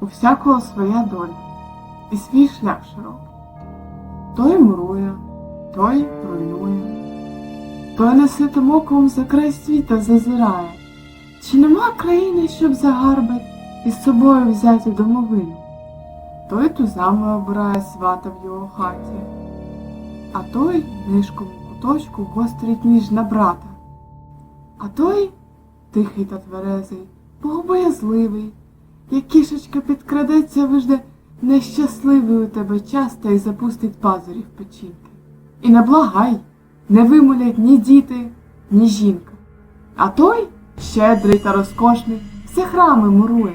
у всякого своя доля і свій шлях широкий. Той мурує, той руйнує, той неситим оком за край світа зазирає. Чи нема країни, щоб загарбать і з собою взяти домовину? Той тузами обирає свата в його хаті, а той нишком у куточку гострить ніж на брата. А той тихий та тверезий, богобоязливий, як кішечка підкрадеться, вижде нещасливий у тебе час та й запустить пазурі в печінки. І не благай, не вимолять ні діти, ні жінка. А той, щедрий та розкошний, все храми мурує,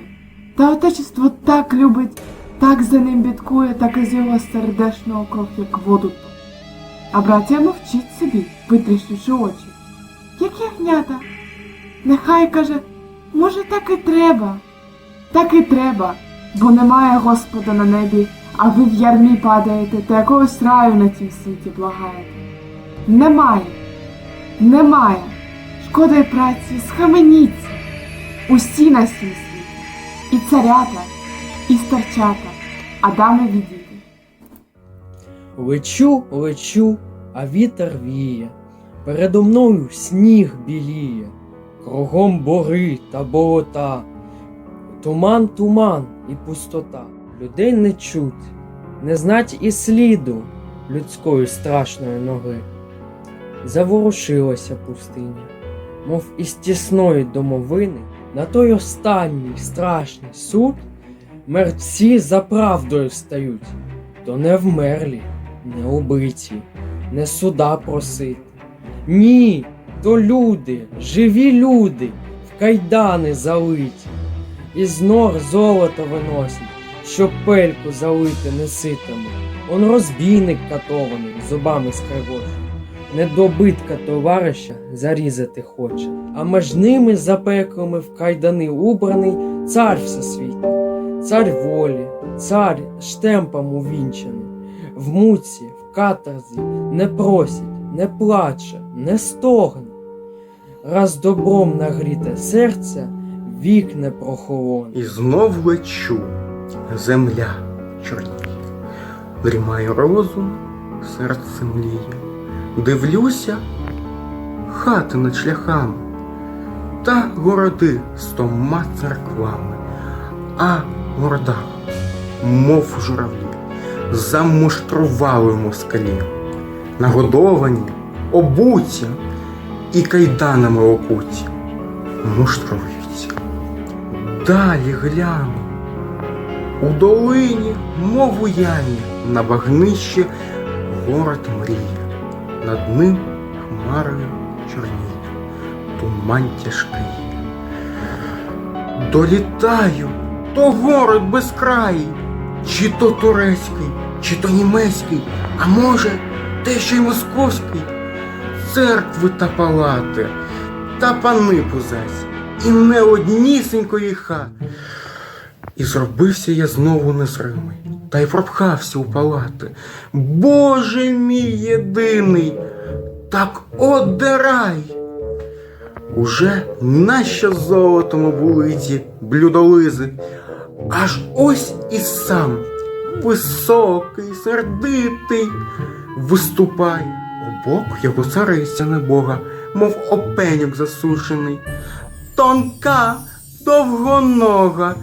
та отечество так любить, так за ним бідкує, так із його сердешного кров, як воду. А браття мовчить собі, витріщивши очі. Як ягнята. Нехай каже, може, так і треба. Так і треба, бо немає Господа на небі, а ви в ярмі падаєте та якогось раю на тім світі благаєте. Немає, немає. Шкода й праці, схаменіться. Усі на свій світ. І царята, і старчата, а дами відійти. Лечу, лечу, а вітер віє, передо мною сніг біліє, кругом бори та болота, туман, туман і пустота. Людей не чуть, не знать і сліду людської страшної ноги. Заворушилася пустиня, мов із тісної домовини, на той останній страшний суд мерці за правдою стають, то не вмерлі, не убиті, не суда просити. Ні, то люди, живі люди, в кайдани залиті, із нор золото виносять, щоб пельку залити неситами. Он розбійник катований, зубами скривочить. Недобитка товариша зарізати хоче, а між ними запеклими в кайдани убраний цар всесвітній, цар волі, цар штемпом увінчаний, в муці, в каторзі не просить, не плаче, не стогне. Раз добром нагріте серце, вік не прохолоне. І знов лечу, земля чорніє, дрімає розум, серце мліє. Дивлюся, хати над шляхами, та городи з тома церквами, а города, мов журавлі, замуштрували москалі, нагодовані, обуті і кайданами окуті, муштруються. Далі гляну. У долині, мов у ямі, на багнищі город мріє. Над ним хмарою чорніє, туман тяжкий. Долітаю, то город безкраїй, чи то турецький, чи то німецький, а може, те ще й московський. Церкви та палати, та пани пузась, і не однісінької хати. І зробився я знову незримий, та й пропхався у палати. Боже мій єдиний, так одирай. Уже нащо золотом облиті блюдолизи, аж ось і сам високий, сердитий, виступає. Обок його цариця небога, мов опеньок засушений, тонка, довгонога,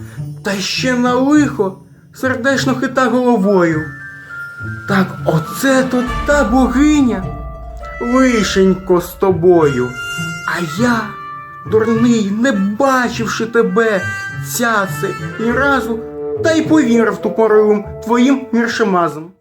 та ще на лихо сердечно хита головою. Так оце то та богиня, лишенько з тобою. А я, дурний, не бачивши тебе, цяце, ні разу, та й повірив тупорилим твоїм віршемазом.